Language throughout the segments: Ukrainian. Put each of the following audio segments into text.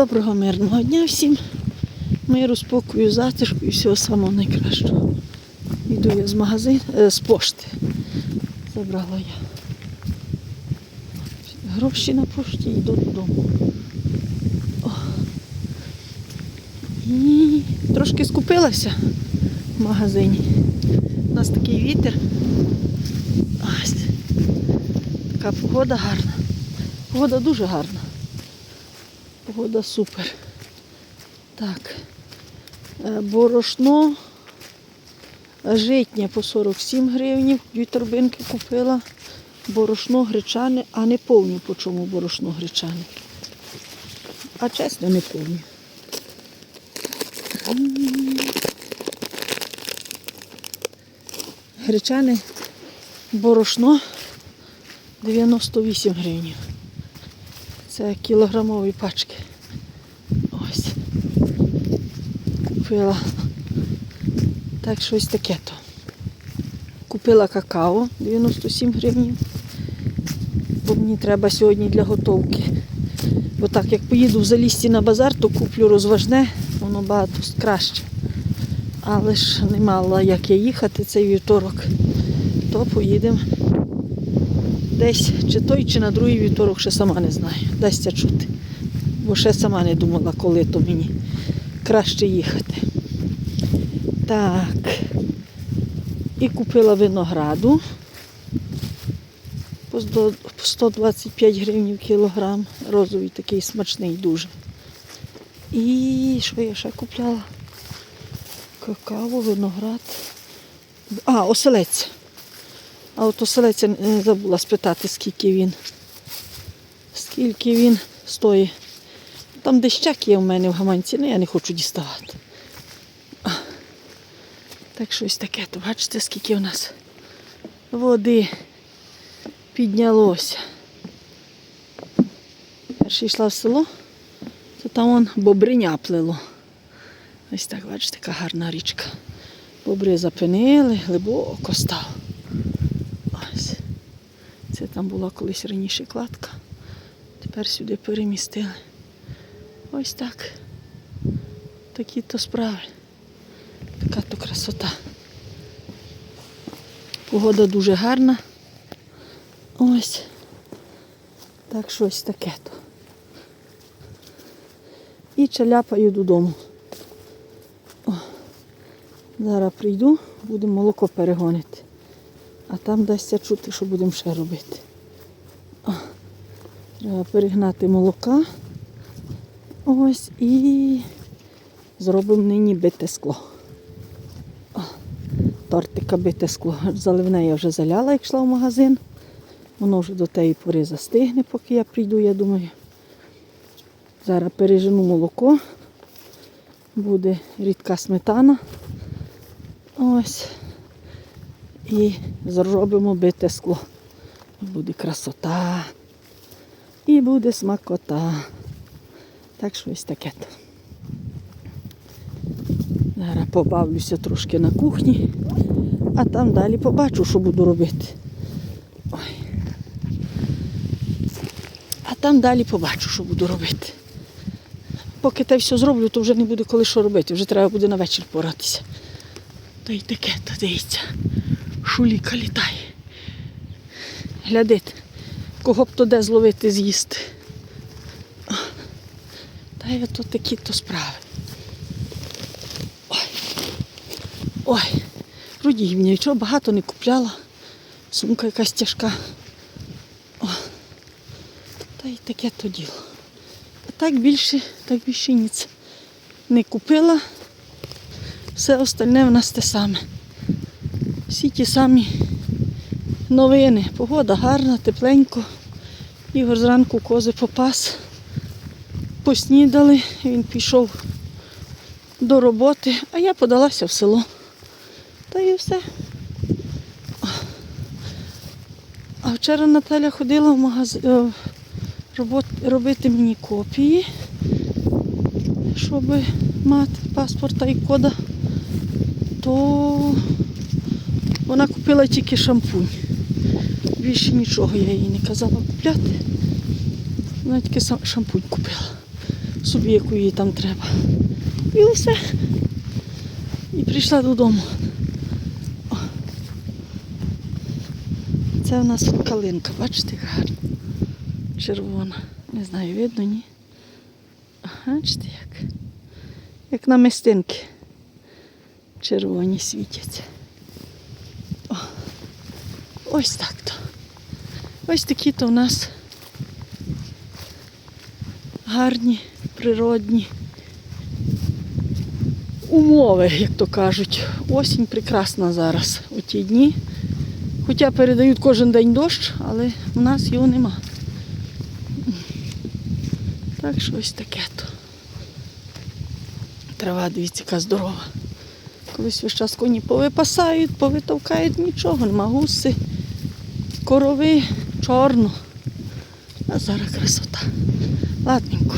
Доброго мирного дня всім. Миру, спокою, затишку і всього самого найкращого. Йду я з магазину, з пошти. Забрала я. Гроші на пошті йду додому. О. І трошки скупилася в магазині. У нас такий вітер. Ось. Така погода гарна. Погода дуже гарна. Погода супер. Так. Е, Борошно житнє по 47 гривнів. Дві торбинки купила. Борошно гречане, а не повні по чому борошно гречане. А чесно, не повні. Гречане борошно 98 гривень. Це кілограмові пачки. Ось. Купила. Так, щось таке то. Купила какао 97 гривень. Бо мені треба сьогодні для готовки. Бо так, як поїду в залісті на базар, то куплю розважне, воно багато краще. Але ж не мала як я їхати цей вівторок, то поїдемо десь чи той, чи на другий вівторок, ще сама не знаю. Дасться чути. Бо ще сама не думала, коли то мені краще їхати. Так. І купила винограду по 125 гривень кілограм. Розовий такий смачний дуже. І що я ще купляла? Какао, виноград. А, оселець. А от оселеця не забула спитати, скільки він. Скільки він стоїть. Там дещак є в мене в гаманці, але я не хочу діставати. Так щось таке, то бачите, скільки у нас води піднялося. Перше йшла в село, то там вон бобриня плило. Ось так, бачите, така гарна річка. Бобри запинили, глибоко став. Ось. Це там була колись раніше кладка. Тепер сюди перемістили. Ось так. Такі то справи. Така то красота. Погода дуже гарна. Ось. Так щось таке то. І чаляпаю додому. О. Зараз прийду, будемо молоко перегонити. А там дасться чути, що будемо ще робити. О. Треба перегнати молока. Ось і зробимо нині бите скло. Тортика бите скло. Заливне я вже заляла, як йшла в магазин. Воно вже до тієї пори застигне, поки я прийду, я думаю. Зараз пережену молоко. Буде рідка сметана. Ось. І зробимо бите скло. Буде красота. І буде смакота. Так щось таке. то. Зараз побавлюся трошки на кухні, а там далі побачу, що буду робити. Ой. А там далі побачу, що буду робити. Поки те все зроблю, то вже не буде коли що робити, вже треба буде на вечір поратися. Та й таке, то дивіться, шуліка літає. Глядите, кого б то де зловити з'їсти. Й ото такі то справи. Ой. Ой, вроді мені нічого багато не купляла. Сумка якась тяжка. О. Та й таке то діло. А так більше, так більше ніц не купила. Все остальне в нас те саме. Всі ті самі новини. Погода гарна, тепленько. Ігор зранку кози попас. Поснідали, він пішов до роботи, а я подалася в село. Та і все. А вчора Наталя ходила в магазин робити мені копії, щоб мати паспорта і кода, то вона купила тільки шампунь. Більше нічого я їй не казала купляти. Вона тільки шампунь купила. Собі, яку їй там треба. І все. І прийшла додому. О. Це у нас калинка, бачите, гарна. Червона. Не знаю, видно, ні. Бачите як? Як намистинки. Червоні світяться. О. Ось так то. Ось такі то у нас гарні, природні умови, як то кажуть. Осінь прекрасна зараз у ті дні. Хоча передають кожен день дощ, але у нас його нема. Так що ось таке то. Трава, дивіться, яка здорова. Колись весь час коні повипасають, повитовкають, нічого, нема гуси, корови, чорно. А зараз красота. Ладненько.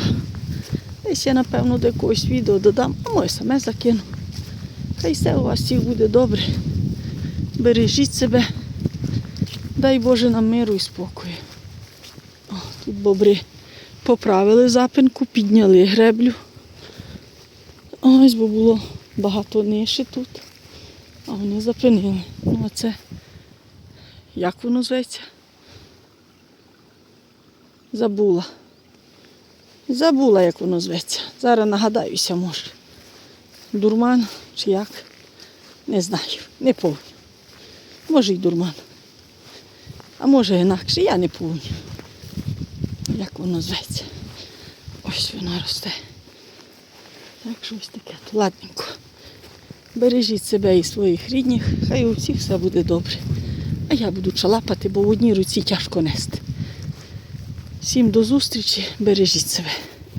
Десь я, напевно, до якогось відео додам, а моє саме закину. Хай все у вас всіх буде добре. Бережіть себе. Дай Боже нам миру і спокою. О, тут бобри поправили запинку, підняли греблю. Ось, бо було багато ниші тут. А вони запинили. Ну, оце, як воно зветься? Забула. Забула, як воно зветься. Зараз нагадаюся, може. Дурман чи як? Не знаю, не пам'ятаю. Може й дурман. А може інакше, я не пам'ятаю. Як воно зветься. Ось вона росте. Так що ось таке. Ладненько. Бережіть себе і своїх рідних, хай у всіх все буде добре. А я буду чалапати, бо в одній руці тяжко нести. Всім до зустрічі, бережіть себе.